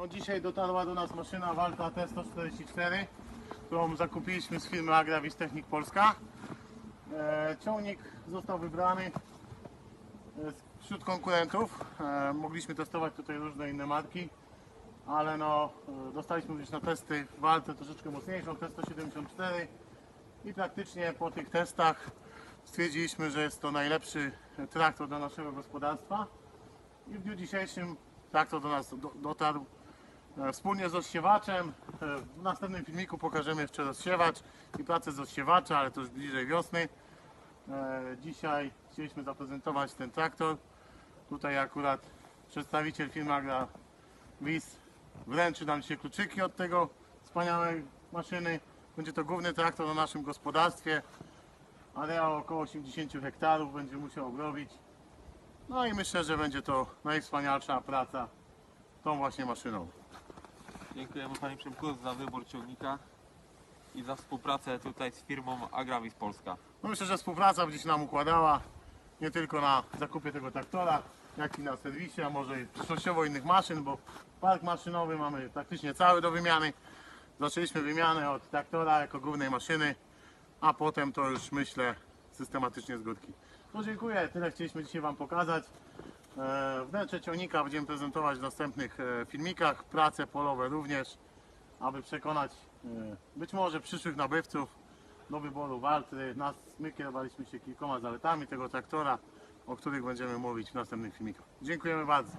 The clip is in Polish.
No, dzisiaj dotarła do nas maszyna Walta T144, którą zakupiliśmy z firmy Agravis Technik Polska. E, ciągnik został wybrany e, wśród konkurentów. E, mogliśmy testować tutaj różne inne marki, ale no, e, dostaliśmy już na testy Waltę troszeczkę mocniejszą, T174 i praktycznie po tych testach stwierdziliśmy, że jest to najlepszy traktor dla naszego gospodarstwa. I w dniu dzisiejszym traktor do nas do, dotarł wspólnie z rozsiewaczem. E, W następnym filmiku pokażemy jeszcze rozsiewacz i pracę z rozsiewacza, ale to już bliżej wiosny. E, Dzisiaj chcieliśmy zaprezentować ten traktor. Tutaj akurat przedstawiciel firmy Agra Wiz wręczy nam się kluczyki od tego wspaniałej maszyny. Będzie to główny traktor na naszym gospodarstwie. Areał około 80 hektarów będzie musiał obrobić. No i myślę, że będzie to najwspanialsza praca tą właśnie maszyną. Dziękujemy Panie Przemku za wybór ciągnika i za współpracę tutaj z firmą Agravis Polska. No myślę, że współpraca będzie się nam układała nie tylko na zakupie tego traktora, jak i na serwisie, a może i przyszłościowo innych maszyn, bo park maszynowy mamy praktycznie cały do wymiany. Zaczęliśmy wymianę od traktora jako głównej maszyny, a potem to już myślę systematycznie z górki. No dziękuję, tyle chcieliśmy dzisiaj Wam pokazać. E, Wnętrze ciągnika będziemy prezentować w następnych e, filmikach, prace polowe również, aby przekonać e, być może przyszłych nabywców do wyboru Waltry. My kierowaliśmy się kilkoma zaletami tego traktora, o których będziemy mówić w następnych filmikach. Dziękujemy bardzo.